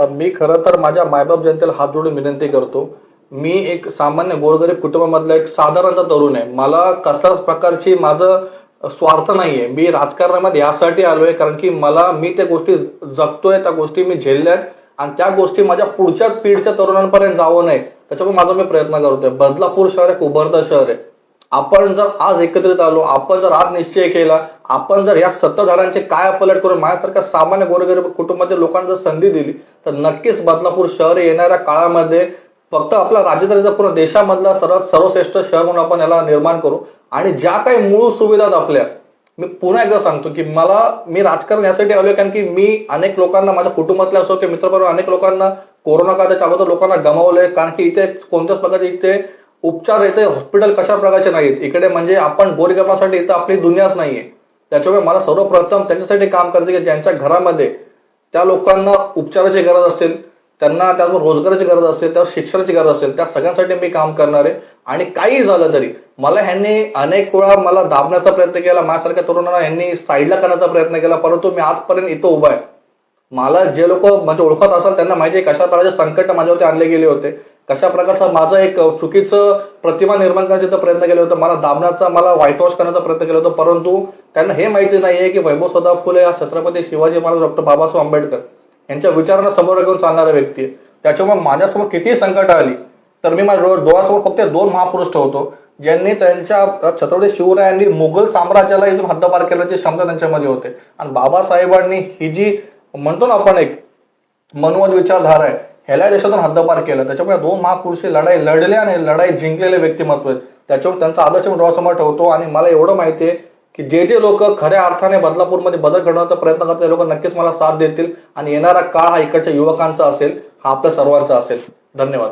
मी खरं तर माझ्या मायबाप जनतेला हात जोडून विनंती करतो. मी एक सामान्य गोरगरीब कुटुंबामधला एक साधारणतः तरुण आहे. मला कसल्याच प्रकारची माझं स्वार्थ नाहीये. मी राजकारणामध्ये यासाठी आलोय कारण की मला मी त्या गोष्टी जगतोय त्या गोष्टी मी झेलल्यात आणि त्या गोष्टी माझ्या पुढच्या पिढीच्या तरुणांपर्यंत जावं नये त्याच्यामुळे माझा मी प्रयत्न करतोय. बदलापूर शहर एक उभरतं शहर आहे. आपण जर आज एकत्रित आलो आपण जर आज निश्चय केला आपण जर या सत्ताधाऱ्यांचे काय पलट करून माझ्यासारख्या सामान्य गोरगरीब कुटुंबातील लोकांना जर संधी दिली तर नक्कीच बदलापूर शहर येणाऱ्या काळामध्ये फक्त आपला राज्यात पूर्ण देशामधला सर्वात सर्वश्रेष्ठ शहर म्हणून आपण याला निर्माण करू. आणि ज्या काही मूळ सुविधा आपल्या मी पुन्हा एकदा सांगतो की मला मी राजकारण यासाठी आलोय कारण की मी अनेक लोकांना माझ्या कुटुंबातल्या असो की मित्रपरिवार अनेक लोकांना कोरोना काळाच्या अगोदर लोकांना गमावलंय. कारण की इथे कोणत्याच प्रकारचे इथे उपचार इथे हॉस्पिटल कशा प्रकारचे नाहीत? इकडे म्हणजे आपण गोरगरिबांसाठी इथं आपली दुनियाच नाहीये. त्याच्यामुळे मला सर्वप्रथम त्यांच्यासाठी काम करते की ज्यांच्या घरामध्ये त्या लोकांना उपचाराची गरज असेल त्यांना त्याचबरोबर रोजगाराची गरज असेल त्या शिक्षणाची गरज असेल त्या सगळ्यांसाठी मी काम करणार आहे. आणि काही झालं तरी मला ह्यांनी अनेक वेळा मला दाबण्याचा प्रयत्न केला माझ्यासारख्या तरुणांना ह्यांनी साईडला करण्याचा प्रयत्न केला परंतु मी आजपर्यंत इथं उभा आहे. मला जे लोक म्हणजे ओळखत असाल त्यांना माहिती आहे कशा प्रकारचे संकट माझ्यावरती आणले गेले होते. कशा प्रकारचा माझं एक चुकीचं प्रतिमा निर्माण करण्याचा प्रयत्न केला होता. मला दाबण्याचा मला व्हाईट वॉश करण्याचा प्रयत्न केला होता. परंतु त्यांना हे माहिती नाहीये की वैभव सदा फुले हा छत्रपती शिवाजी महाराज डॉक्टर बाबासाहेब आंबेडकर यांच्या विचारांना समोर घेऊन चालणारा व्यक्ती आहे. त्याच्यामुळे माझ्यासमोर कितीही संकट आली तर मी माझ्या डोळ्यासमोर फक्त दोन महापुरुष ठेवतो ज्यांनी त्यांच्या छत्रपती शिवरायांनी मुघल साम्राज्याला इथून हद्दपार केल्याची क्षमता त्यांच्यामध्ये होते. आणि बाबासाहेबांनी ही जी म्हणतो ना आपण एक मनोवाद विचारधारा आहे ह्याला देशातून हद्दपार केलं. त्याच्यामुळे दोन महापुरुषी लढाई लढले आणि लढाई जिंकलेले व्यक्तिमत्व आहेत. त्याच्यामुळे त्यांचा आदर्श मी डोळ्यासमोर ठेवतो आणि मला एवढं माहिती आहे की जे जे लोक खऱ्या अर्थाने बदलापूरमध्ये बदल घडवण्याचा प्रयत्न करतात ते लोक नक्कीच मला साथ देतील आणि येणारा काळ हा इकडच्या युवकांचा असेल हा आपल्या सर्वांचा असेल. धन्यवाद.